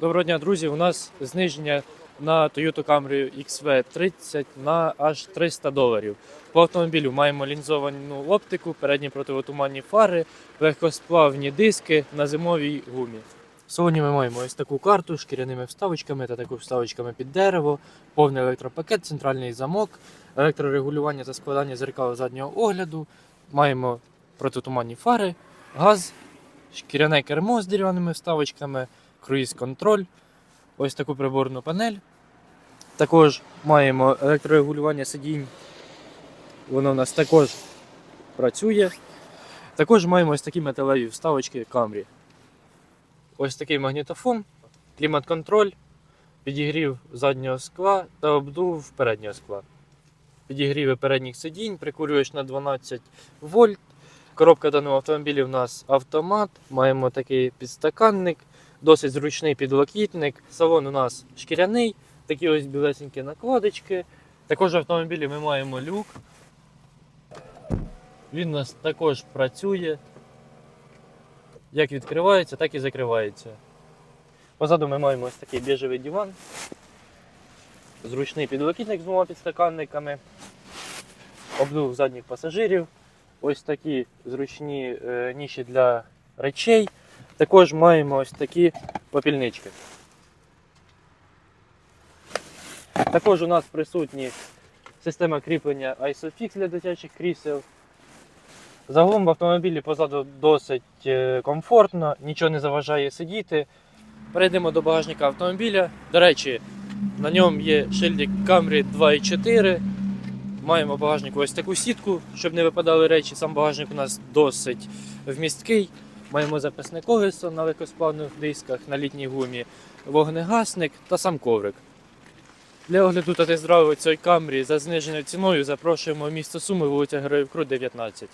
Доброго дня, друзі. У нас зниження на Toyota Camry XV30 на аж 300 доларів. По автомобілю маємо лінзовану оптику, передні противотуманні фари, легкосплавні диски на зимовій гумі. Сьогодні ми маємо ось таку карту з шкіряними вставочками та таку вставочками під дерево, повний електропакет, центральний замок, електрорегулювання та складання зеркал заднього огляду. Маємо протитуманні фари, газ, шкіряне кермо з дерев'яними вставочками, круїз-контроль, ось таку приборну панель. Також маємо електрорегулювання сидінь. Воно у нас також працює. Також маємо ось такі металеві вставочки Camry. Ось такий магнітофон, клімат-контроль, підігрів заднього скла та обдув переднього скла. Підігріви передніх сидінь, прикурюєш на 12 вольт. Коробка даного автомобіля у нас автомат. Маємо такий підстаканник, досить зручний підлокітник. Салон у нас шкіряний, такі ось білесенькі накладочки. Також в автомобілі ми маємо люк. Він у нас також працює. Як відкривається, так і закривається. Позаду ми маємо ось такий біжевий диван. Зручний підлокітник з двома підстаканниками. Обдув задніх пасажирів. Ось такі зручні е, ніші для речей. Також маємо ось такі попільнички. Також у нас присутні система кріплення ISOFIX для дитячих крісел. Загалом в автомобілі позаду досить е, комфортно, нічого не заважає сидіти. Перейдемо до багажника автомобіля. До речі, на ньому є шильдик Camry 2.4. Маємо в багажнику ось таку сітку, щоб не випадали речі. Сам багажник у нас досить вмісткий. Маємо запасне колесо на легкосплавних дисках на літній гумі, вогнегасник та сам коврик. Для огляду та тест-драйву цієї Camry за зниженою ціною запрошуємо в місто Суми, вулиця Героїв Крут, 19.